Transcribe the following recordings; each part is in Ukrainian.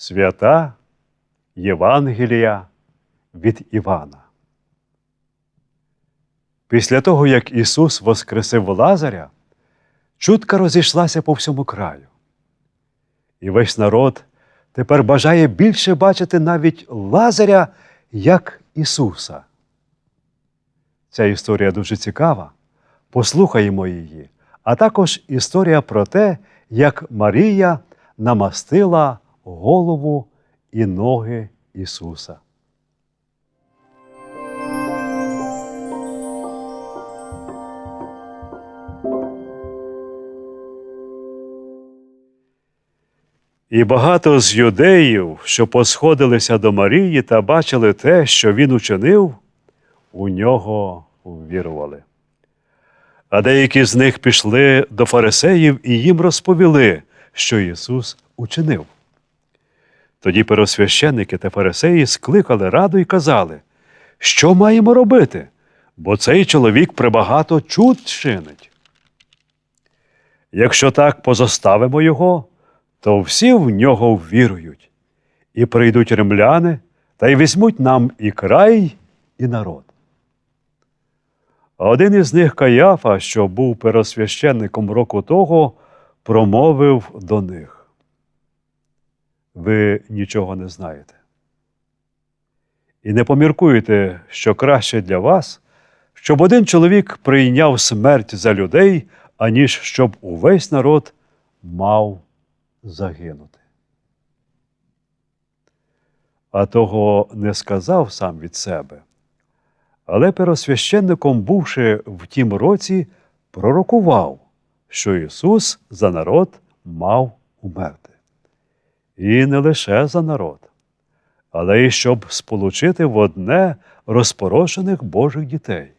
Свята Євангелія від Івана. Після того, як Ісус воскресив Лазаря, чутка розійшлася по всьому краю. І весь народ тепер бажає більше бачити навіть Лазаря як Ісуса. Ця історія дуже цікава. Послухаємо її, а також історія про те, як Марія намастила голову і ноги Ісуса. І багато з юдеїв, що посходилися до Марії та бачили те, що він учинив, у нього ввірували. А деякі з них пішли до фарисеїв і їм розповіли, що Ісус учинив. Тоді первосвященники та фарисеї скликали раду і казали, що маємо робити, бо цей чоловік прибагато чуд чинить. Якщо так позоставимо його, то всі в нього ввірують, і прийдуть римляни та й візьмуть нам і край, і народ. А один із них Каяфа, що був первосвященником року того, промовив до них. Ви нічого не знаєте. І не поміркуєте, що краще для вас, щоб один чоловік прийняв смерть за людей, аніж щоб увесь народ мав загинути. А того не сказав сам від себе. Але первосвященником, бувши в тім році, пророкував, що Ісус за народ мав умерти. І не лише за народ, але й щоб сполучити в одне розпорошених Божих дітей.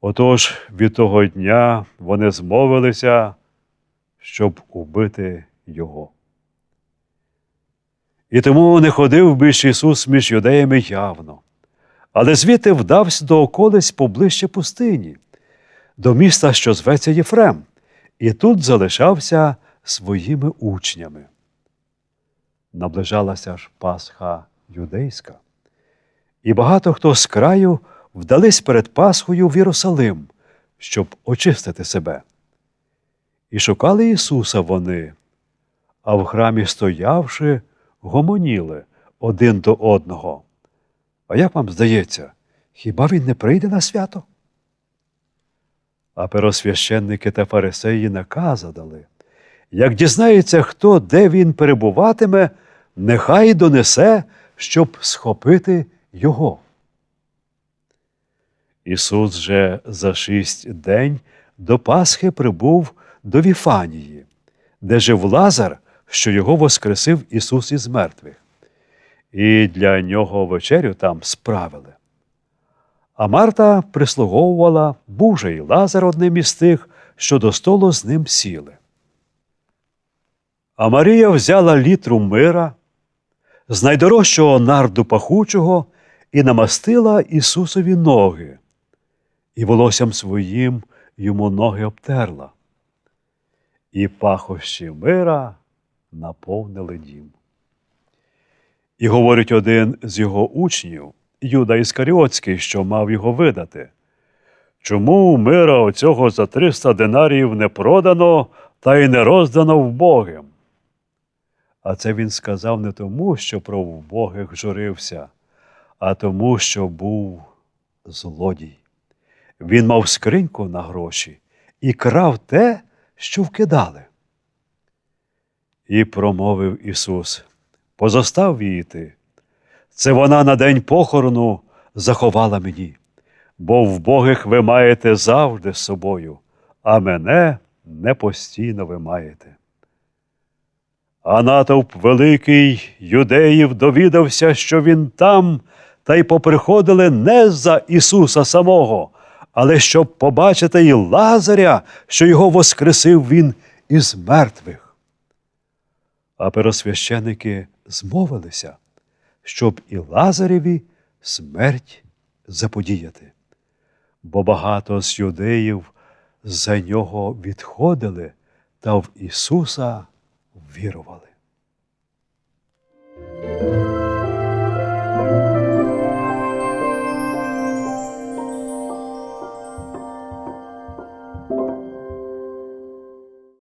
Отож від того дня вони змовилися, щоб убити Його. І тому не ходив більш Ісус між юдеями явно але звідти вдався до околиць поближче пустині, до міста, що зветься Єфрем, і тут залишався своїми учнями. Наближалася ж Пасха юдейська, і багато хто з краю вдались перед Пасхою в Єрусалим, щоб очистити себе. І шукали Ісуса вони, а в храмі стоявши, гомоніли один до одного. А як вам здається, хіба він не прийде на свято? А первосвященники та фарисеї наказа дали. Як дізнається, хто де він перебуватиме, нехай донесе, щоб схопити його. Ісус же за шість день до Пасхи прибув до Віфанії, де жив Лазар, що його воскресив Ісус із мертвих і для нього вечерю там справили. А Марта прислуговувала був же й Лазар одним із тих, що до столу з ним сіли. А Марія взяла літру мира з найдорожчого нарду пахучого і намастила Ісусові ноги, і волоссям своїм йому ноги обтерла. І пахощі мира наповнили дім. І говорить один з його учнів, Юда Іскаріотський, що мав його видати. Чому мира оцього за 300 динарів не продано та й не роздано вбогим? А це він сказав не тому, що про вбогих журився, а тому, що був злодій. Він мав скриньку на гроші і крав те, що вкидали. І промовив Ісус позостав її ти. Це вона на день похорону заховала мені, бо вбогих ви маєте завжди з собою, а мене не постійно ви маєте. А натовп великий юдеїв довідався, що він там, та й поприходили не за Ісуса самого, але щоб побачити і Лазаря, що його воскресив Він із мертвих. А первосвященики змовилися, щоб і Лазареві смерть заподіяти. Бо багато з юдеїв за нього відходили та в Ісуса вірували.